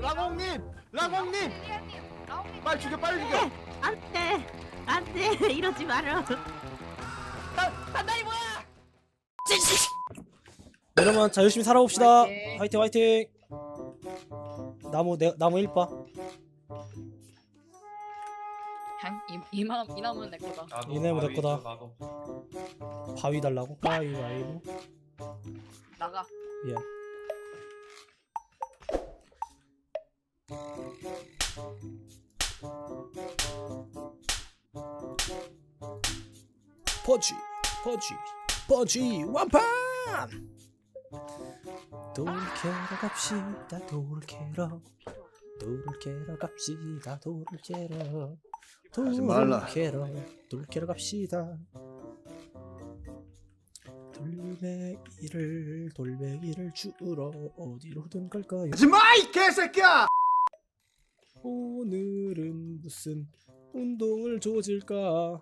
라공님! 라공님! 빨리 죽여 빨리 죽여! 안돼 안돼 이러지 마라 단단히 뭐야! 여러분 자 열심히 살아봅시다 화이팅. 화이팅 나무 내, 나무 1바 한 이, 이만 이 나무는 내 거다. 나도 얘네면 내 바위. 있어, 나도. 바위 달라고? 가위바위보 나가. 예 퍼지 퍼지 퍼지 완판! 돌 캐러 갑시다 돌 캐러. 돌 캐러 갑시다 돌 캐러. 하지 말라. 돌 캐러 돌 캐러 갑시다. 돌멩이를 돌멩이를 주러 어디로든 갈까요? 하지마 이 개새끼야! 오늘은 무슨 운동을 조질까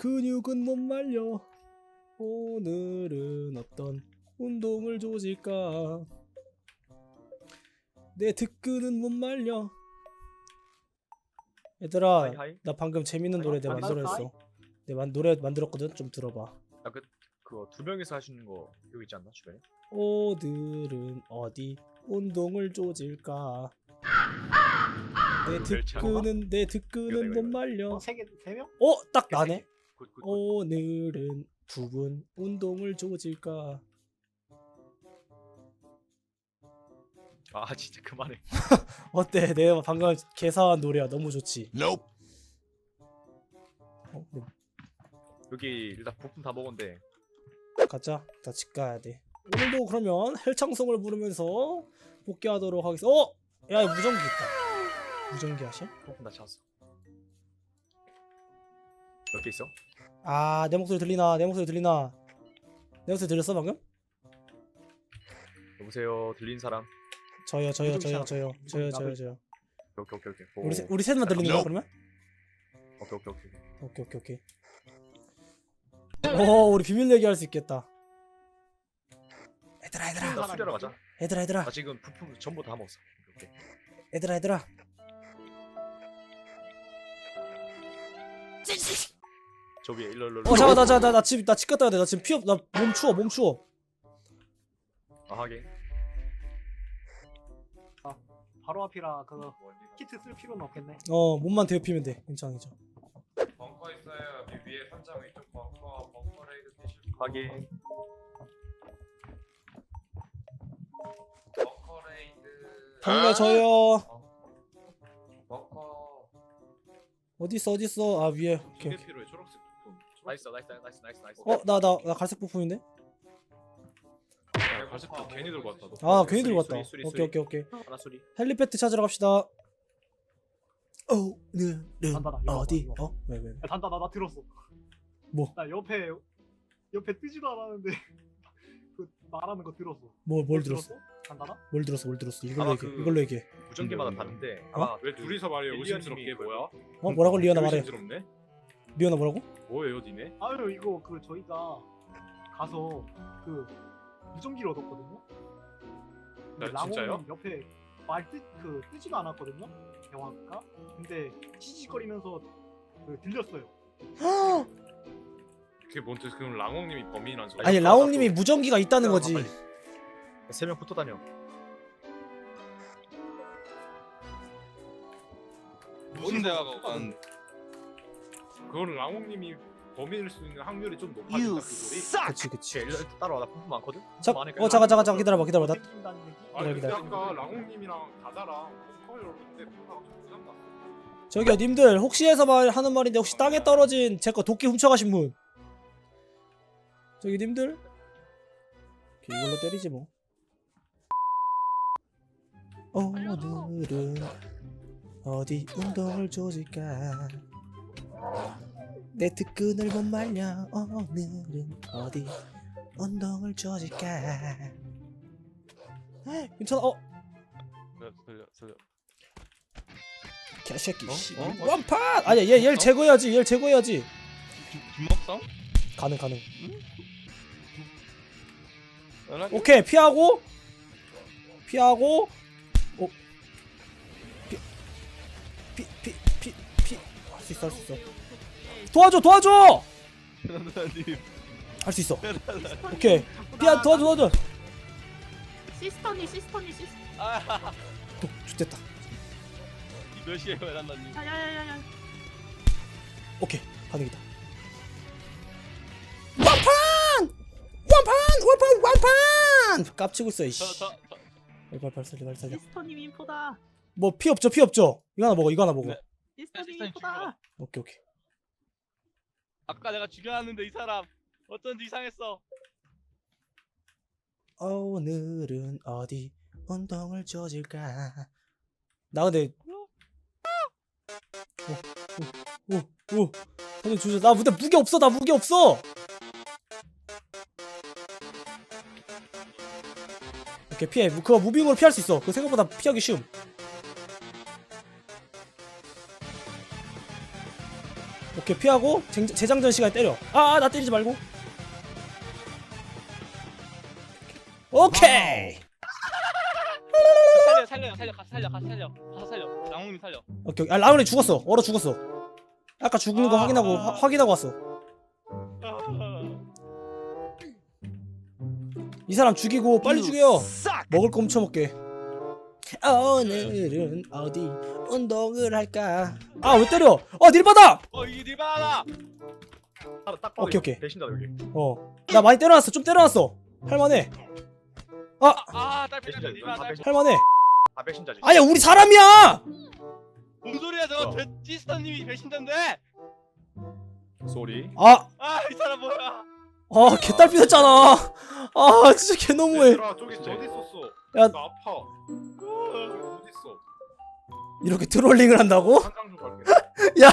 근육은 못 말려 오늘은 어떤 운동을 조질까 내 등근은 못 말려 얘들아 하이, 하이. 나 방금 재밌는 노래 내가? 만들었어 내가 만- 노래 만들었거든 좀 들어봐 야그 그거 두 명이서 있는 거 여기 있지 않나 주변에? 오늘은 어디 운동을 조질까 내 멸치한가? 등근은 내 이거, 이거, 못. 말려 세개세 명? 어? 딱 나네. 오늘은 두 분 운동을 조질까? 아 진짜 그만해. 어때? 내가 방금 개사한 노래야. 너무 좋지? Nope. 어, 근데 여기 일단 부품 다 먹었는데. 가자. 나 집 가야 돼. 오늘도 그러면 헬창성을 부르면서 복귀하도록 하겠습니다. 어? 야 무전기 있다. 무전기 하실? 부품 다 찾았어. 몇 개 있어? 아 내 목소리 들리나 내 목소리 들리나 내 목소리 들렸어 방금? 여보세요 들리는 사람? 저요 저요 무전기 저요 샤워. 저요 저요 저요 나를- 저요 오케이 오케이 오케이. 오, 우리 세, 우리 셋만 들리는 거야 그러면? 오케이 오케이 오케이. 오케이 오케이 오케이 오 우리 비밀 얘기할 수 있겠다 얘들아 얘들아 나 수리하러 가자. 얘들아 얘들아 나 지금 부품 전부 다 먹었어. 오케이, 오케이. 얘들아 얘들아 저 위에 일로 일로. 어 잠깐 나나나집나집 갔다 와야 돼 나 지금 피업 나몸 추워 몸 추워 아 하긴. 바로 앞이라 그 키트 쓸 필요는 없겠네. 어 몸만 데우피면 돼 괜찮아 괜찮아 벙커 있어요. 여기 위에 선장 위쪽 벙커 벙커 레이드 되실 분. 하긴. 벙커 레이드. 경례 저요 벙커. 어딨어 어딨어 아 위에 오케이 오케이. 나이스 나이스 나이스 나이스 나이스. 어 나 나 나 갈색 부품인데 야, 갈색도 괜히 들고 왔다. 아 괜히 들고 왔다 수리, 수리, 오케이 수리. 오케이 오케이 하나 수리. 헬리패드 찾으러 갑시다 오늘은 간다, 나 이거 어디 이거. 어? 왜 왜? 야, 단다 나, 나 들었어. 뭐? 나 옆에 옆에 뜨지도 않았는데 그 말하는 거 들었어. 뭘, 뭘 들었어? 단다 나? 뭘 들었어 뭘 들었어 이걸로 아마 얘기해 그- 이걸로 얘기해 무전기마다 다른데 아마 왜 둘이서 말해 일리언님이 의심스럽게 그- 뭐야? 어 뭐라고 리아나 말해 의심스럽네. 리아나 뭐라고? 뭐예요, 니네? 아유 이거 그 저희가 가서 그 무전기를 얻었거든요. 근데 네, 진짜요? 옆에 말뜨그 뜨지가 않았거든요. 대화가. 근데 지지거리면서 그 들렸어요. 그게 뭔 뜻? 그럼 랑홍님이 범인이란 소리? 아니 라옹님이 무전기가 있다는 거지 세명 붙어 다녀. 무슨 대화가 오간 그거는 랑홍님이 범인일 수 있는 확률이 좀 높아진다 그. 그치 그치 일로 따라와 나 부품 많거든. 자, 어 잠깐 잠깐 잠깐 기다려봐 기다려봐 나? 아 근데 기다려. 아까 랑홍님이랑 다다랑 벙커 열었는데 벙커가 좀 부담났어. 저기요 님들 혹시 해서 말 하는 말인데 혹시 땅에 떨어진 제 거 도끼 훔쳐가신 분 저기 님들 오케이, 이걸로 때리지 뭐 오늘은 어디 운동을 조질까 내 특근을 못 말려. 오늘은 어디 운동을 조질까? 괜찮아. 어. 들려 들려. 개새끼 어? 씨. 어? 어? 원판! 아니야 얘 얘를 제거해야지 얘를 제거해야지. 김먹성? 가능 가능. 연락이 오케이 피하고. 피하고. 할수 있어 할 수 있어 도와줘 도와줘! 베란다님. 할 수 있어. 오케이. 피아 도와줘 도와줘. 시스터니 시스터니 시스. 도 좋됐다. 몇 시에 베란다님? 야야야야. 오케이. 가능이다. 완판! 완판! 완판! 완판! 깝치고 있어 이씨. 저저 빨리 살려 시스터님 인포다. 뭐피 없죠 피 없죠. 이거 하나 먹어 이거 하나 먹어. 네. 시스터님 시스터님 인포다. 오케이 오케이 아까 내가 죽여놨는데 이 사람 어쩐지 이상했어. 오늘은 어디 운동을 조질까? 나 근데 오오오 오늘 주저 나 근데 무게 없어 나 무게 없어. 오케이 피해 그거 무빙으로 피할 수 있어. 그거 생각보다 피하기 쉬움 오케이 피하고 쟁- 재장전 시간에 때려. 아 나 때리지 말고. 오케이. 살려 살려 살려 가서 살려 가서 살려 가서 살려. 양홍님 살려. 오케이 오케이. 아 라운이 죽었어. 얼어 죽었어. 아까 죽은 거 아. 확인하고 화- 확인하고 왔어. 이 사람 죽이고 빨리 죽여. 먹을 거 훔쳐 먹게. 오늘은 어디 운동을 할까? 아 왜 때려 어닐 받아! 어 이게 니바다 아, 딱 봐도 오케이, 오케이. 배신다 여기. 어 나 많이 때려놨어 좀 때려놨어. 할만해. 아딸 배신자 배신자 니바 다딸 배신 할만해. 다 배신자지 아야 우리 사람이야! 뭔 소리야 저거. 어. 제 시스터님이 배신자인데? 소리. 아! 아 이 사람 뭐야? 아, 개딸 삐졌잖아. 아, 진짜 개 너무해. 얘들아 저기 어디 있었어? 야. 나 아파. 어디 있어? 이렇게 트롤링을 한다고? 한강 좀 갈게 야,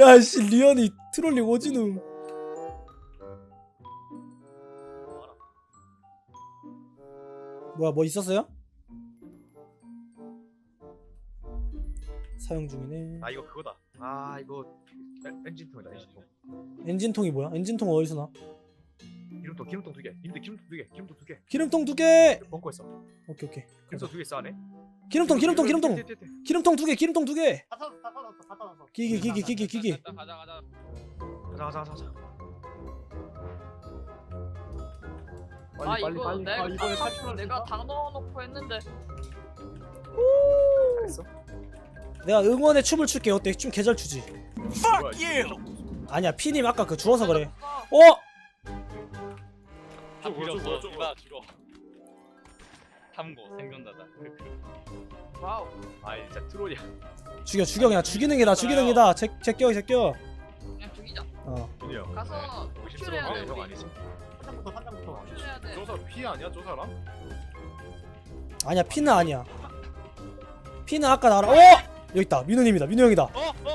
야, 씨, 리언이 트롤링 오지누. 뭐야, 뭐 있었어요? 사용 중이네. 아 이거 그거다 아 이거 엔- 엔진통이다 엔진통 엔진통이 뭐야? 엔진통 어디서 나? 기름통 기름통 두 개 님들 기름통 두 개 기름통 두 개 기름통 두 개. 벙커 있어 오케이, 오케이. 기름통 두개 있어 안에 기름통, 기름통, 기름통. 기름통 두 개, 기름통 두 개. 다다다 기기, 기기, 기기, 기기. 가자 가자 가자 가자 가자 아 빨리, 이거 빨리. 내가 아, 이번에 다- 탈출할 내가? 다 넣어놓고 했는데 내가 응원의 춤을 출게. 어때? 춤 개잘 추지. Fuck you 아니야, 피님 아까 그 주워서 그래. 아, 어? 다 필요 없어. 니바 죽어 탐고 생존자다. 와우. 아 진짜 트롤이야. 죽여 죽여 그냥 죽이는 게다 죽이는 게다. 제 제껴 제껴. 그냥 죽이자. 어. 가서 의심스러운 킬해야 돼 형 우리 아니지? 한장부터 한장부터. 킬해야 돼. 저 사람 피 아니야 저 사람? 아니야 피는 아니야. 피는 아까 나랑 어! 여기 있다. 민우님이다. 민우 형이다. 어어어나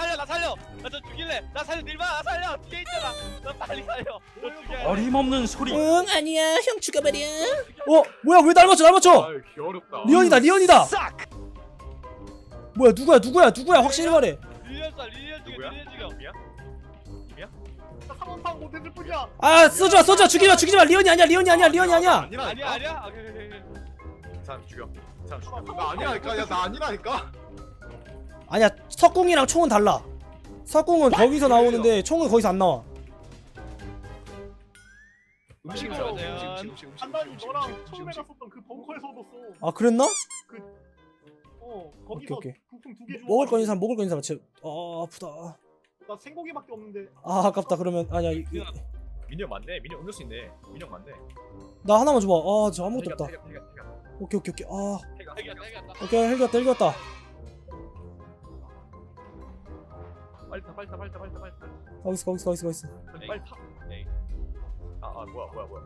살려 나 살려! 나 저 죽일래! 나 살려 나 살려! 뒤에 있잖아! 나 빨리 살려! 너 죽여야 돼. 어림없는 소리. 응 아니야. 형 죽여버려. 어 뭐야? 왜 날 맞춰 날 맞춰? 아유 개 어렵다. 리언이다 리언이다! 뭐야 누구야 누구야 누구야? 확실히 말해. 릴리언 쏴 릴리언 죽여 누구야? 릴리언 죽여? 님이야? 나 상원탕 못했을 뿐이야. 아 쏘지마 쏘지마 죽이지마 죽이지마. 리언이 아니야 리언이 아니야 리언이 아니야. 아니라니까. 아니야 아니야. 오케이, 오케이, 오케이. 이 사람 죽여. 이 사람 죽여. 나 아니라니까. 야 나 아니라니까 아니야 석궁이랑 총은 달라. 석궁은 거기서 나오는데 총은 거기서 안 나와. 음식을 아이고. 줘야 돼 음식 음식 음식 음식 한단이 음식 너랑 음식 처음에 음식. 갔었던 그. 아 그랬나? 어 거기서 오케이. 부품 두개 주고 먹을 거 있는 사람 먹을 거 있는 사람. 제... 아 아프다. 나 생고기밖에 없는데. 아 아깝다. 그러면 아니야 이, 이, 민영 맞네. 민영 음료수 있네. 민영 맞네. 나 하나만 줘봐. 아저 아무것도 없다. 오케이 오케이 오케이. 아. 태가 이겼다 이겼다 오케이 헬겼다 헬겼다 빨리 타 빨리 타 빨리 타 빨리 타 빨리 타. 가고 있어 가고 있어 가고 있어 가고 있어. 빨리 빨리 타. 에이. 아, 아 뭐야 뭐야 뭐야.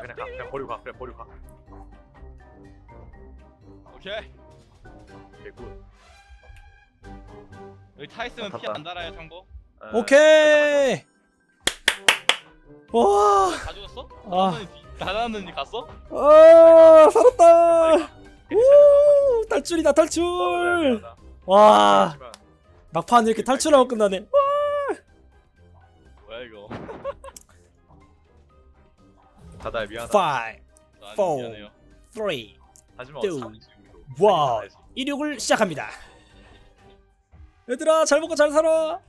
그냥 가 그냥 버리고 가 그냥 버리고 가. 오케이. 개굿. 여기 타 있으면 피 탔다. 안 달아요 참고 아, 오케이! 와! 다 죽었어? 아. 나나는 니 갔어? 아 살았다! 우 탈출이다 탈출! 미안하다. 와. 하지만 막판 이렇게 탈출하고 끝나네. 뭐야 이거. 다다야 미안하다. 파이 나 four, 미안해요. 3 하지만 또. 사람 와 이륙을 시작합니다. 얘들아 잘 먹고 잘 살아.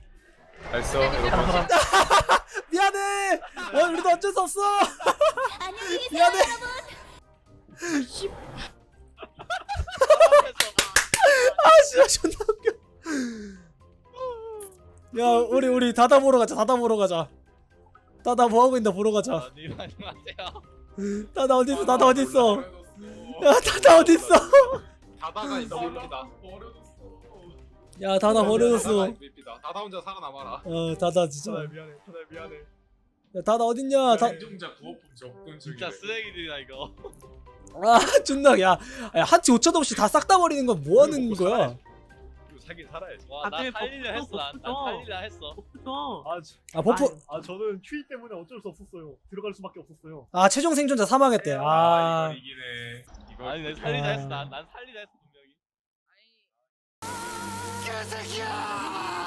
알았어 여러분. 미안해. 어, 우리도 어쩔 수 없어. 미안해. 아 진짜 존나 웃겨 야 우리 우리 다다 보러 가자 다다 보러 가자. 다다 뭐 하고 있나 보러 가자. 아, 님 안녕하세요. 다다 어딨어? 다다 어딨어? 야 다다 어딨어? 다다가 있습니다. 야 다다 버려졌어. 다다 혼자 살아남아라. 어 다다 진짜. 미안해 다들 미안해. 야 다다 어딨냐? 다, 인종자 구호품 접근 진짜 쓰레기들이다 이거. 아 존나 야, 야 한치 오차도 없이 다 싹 다 버리는 건 뭐 하는 거야 살긴 살아야지 와, 나 살리려 했어. 난, 난. 살리려 했어. 없어. 아, 저, 아 버프 아 저는 큐이 때문에 어쩔 수 없었어요. 들어갈 수밖에 없었어요. 아 최종 생존자 사망했대 아 이걸 이기네. 이걸 아니, 내 살리자 아. 했어. 난, 난 살리자 했어 분명히. 아니.